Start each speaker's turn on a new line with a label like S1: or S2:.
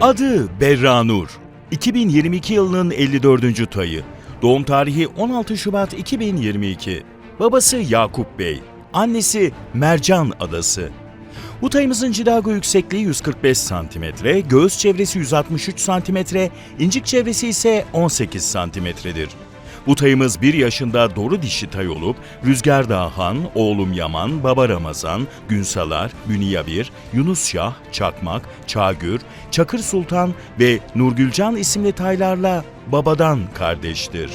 S1: Adı Berranur. 2022 yılının 54. tayı. Doğum tarihi 16 Şubat 2022. Babası Yakup Bey. Annesi Mercan Adası. Bu tayımızın cidago yüksekliği 145 cm, göğüs çevresi 163 cm, incik çevresi ise 18 cm'dir. Bu tayımız 1 yaşında doğru dişi tay olup Rüzgar Dağhan, Oğlum Yaman, Baba Ramazan, Günsalar, Bünye Bir, Yunus Şah, Çakmak, Çağgür, Çakır Sultan ve Nurgülcan isimli taylarla babadan kardeştir.